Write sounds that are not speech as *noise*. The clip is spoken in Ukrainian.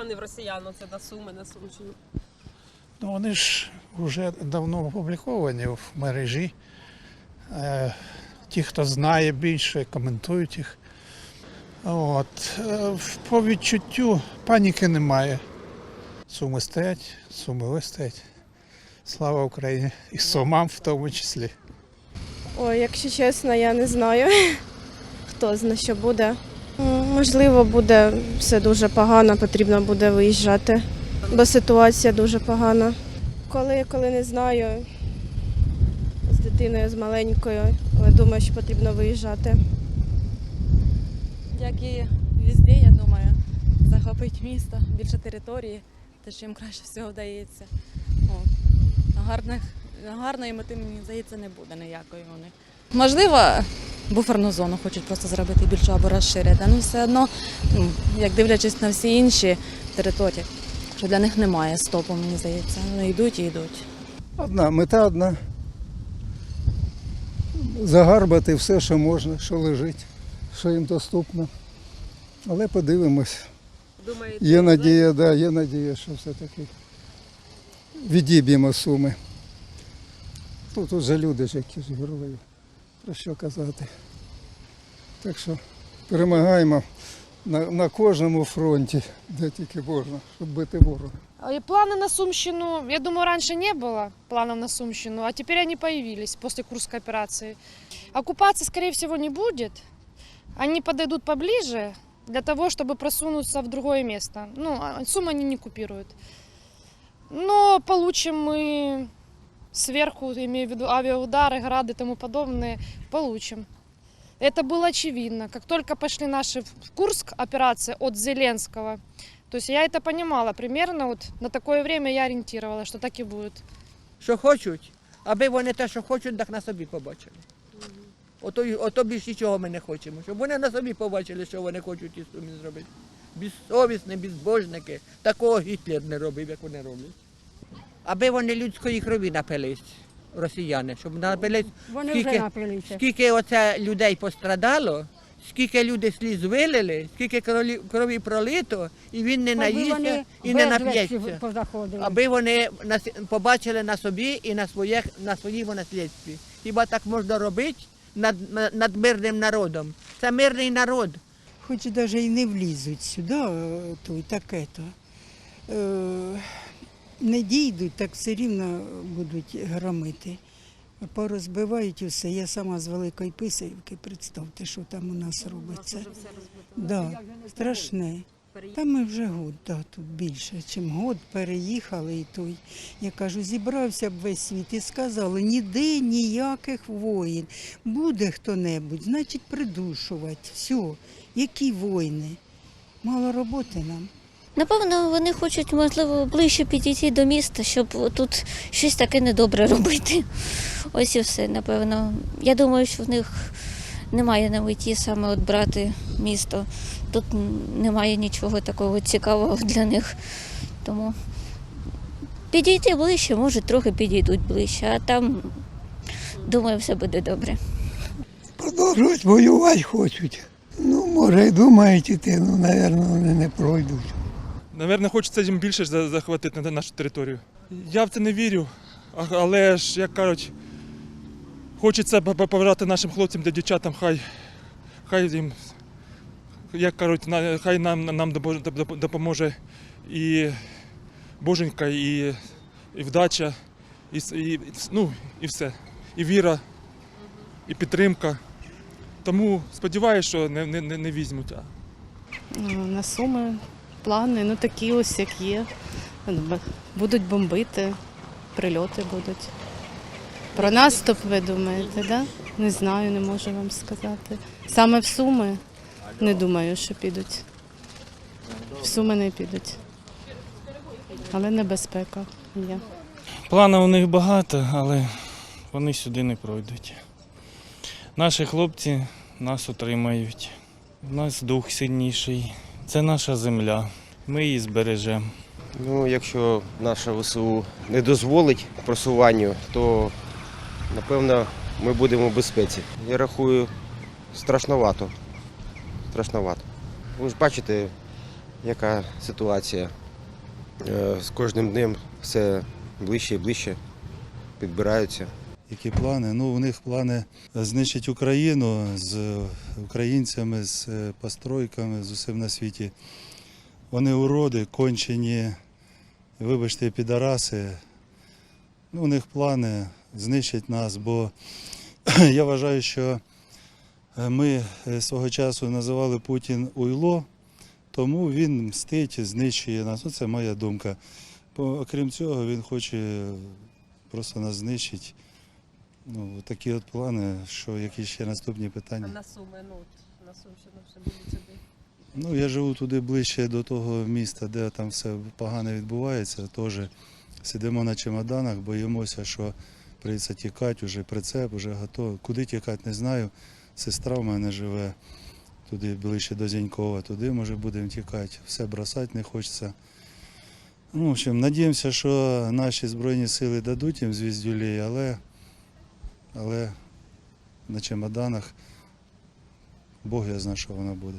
плани в росіян це на суми, на Сумщину? Ну, вони ж вже давно опубліковані в мережі. Е, Ті, хто знає більше, коментують їх. От. е, в- По відчуттю паніки немає. Суми стоять, суми вистоять. Слава Україні! І сумам в тому числі. Ой, якщо чесно, я не знаю, *laughs* хто зна, що буде. Можливо, буде все дуже погано, потрібно буде виїжджати, бо ситуація дуже погана. Коли, коли не знаю, з дитиною, з маленькою, але думаю, що потрібно виїжджати. Як і везде, я думаю, захопить місто, більше території, те, що їм краще всього вдається. От. Гарних, гарної мети, мені здається, не буде ніякої них. Можливо, буферну зону хочуть просто зробити більшу або розширити. Ну все одно, ну, як дивлячись на всі інші території, що для них немає стопу, мені здається. Вони йдуть і йдуть. Одна мета одна. Загарбати все, що можна, що лежить, що їм доступно. Але подивимось. Думаєте, Є надія, да, є надія, що все-таки відіб'ємо суми. Тут уже люди ж які ж герої Про що казати. Так що перемагаємо на, на кожному фронті, де тільки можна, щоб бити ворога. А и Планы на Сумщину, я думаю, раньше не было планов на Сумщину, а теперь они появились после Курской операции. Оккупации, скорее всего, не будет. Они подойдут поближе для того, чтобы просунуться в другое место. Ну, а Сум они не купируют. Но получим мы сверху, имею в виду авиаудары, грады и тому подобное, получим. Это было очевидно. Как только пошли наши в Курск операция от Зеленского, то есть я это понимала примерно, вот на такое время я ориентировала, что так и будет. що хочуть, аби вони те, що хочуть, так на собі побачили. Ото, й- ото більш нічого ми не хочемо, щоб вони на собі побачили, що вони хочуть із сумі зробити. Безсовісні, безбожники. Такого Гітлер не робив, як вони роблять. Аби вони людської крові напились, росіяни, щоб напились, Вони Скільки? вже напилися. скільки оце людей пострадало, скільки люди сліз вилили, скільки крові, крові пролито, і він не Аби наїсться вони і не безлечі нап'ється позаходили. аби вони нас- побачили на собі і на своїх на своєму наслідстві. Хіба так можна робити над, над мирним народом? Це мирний народ. хоч навіть і не влізуть сюди, е, то таке то. Е, не дійдуть, так все рівно будуть громити. Порозбивають усе. Я сама з Великої Писарівки, представте, що там у нас робиться. Да, страшне. Та ми вже год, да, тут більше, ніж год переїхали і той. Я кажу, зібрався б весь світ і сказали, ніде ніяких воїн. Буде хто-небудь, значить придушувати. Все. Які воїни? Мало роботи нам. Напевно, вони хочуть, можливо, ближче підійти до міста, щоб тут щось таке недобре робити. Ось і все, напевно. Я думаю, що в них немає на меті саме от брати місто. Тут немає нічого такого цікавого для них. Тому підійти ближче, може, трохи підійдуть ближче, а там, думаю, все буде добре. Продовжують воювати хочуть. Ну, може, і думають іти, ну, мабуть, вони не пройдуть. Наверно, хочеться їм більше захватити на нашу територію. Я в це не вірю, але ж, як кажуть, хочеться по- по- побажати нашим хлопцям та дівчатам, хай, хай їм, як кажуть, хай нам, нам допоможе і боженька, і, і вдача, і, і, ну, і все. І віра, і підтримка. Тому сподіваюся, що не, не, не не візьмуть. Ну, На суми плани, ну такі ось як є. Будуть бомбити, прильоти будуть. Про наступ, ви думаєте, да? Не знаю, не можу вам сказати. Саме в Суми не думаю, що підуть. В Суми не підуть. Але небезпека є. Планів у них багато, але вони сюди не пройдуть. Наші хлопці нас утримають. У нас дух сильніший. Це наша земля. Ми її збережемо. Ну, якщо наша ВСУ не дозволить просуванню, то напевно ми будемо в безпеці. Я рахую страшновато. Страшновато. Ви ж бачите, яка ситуація. Е, З кожним днем все ближче і ближче підбираються. Які плани? Ну, у них плани знищити Україну з українцями, з е, постройками, з усім на світі. Вони уроди, кончені, вибачте, підараси. Ну, у них плани знищити нас, бо *clears throat* я вважаю, що е, ми е, свого часу називали Путін уйло, тому він мстить, знищує нас. Ну, це моя думка. Окрім цього, він хоче просто нас знищити. Ну, такі от плани, що які ще наступні питання. А на суми, ну от, на Сумщину вже будуть сюди. Ну, я живу туди ближче до того міста, де там все погано відбувається. Теж сидимо на чемоданах, боїмося, що прийдеться тікати, вже прицеп, вже готовий. Куди тікати, не знаю. Сестра в мене живе туди ближче до Зінькова, туди може будемо тікати. Все бросати не хочеться. Ну, в общем, надіємося, що наші Збройні сили дадуть їм звіздюлей, але, але на чемоданах Бог я знає, що вона буде.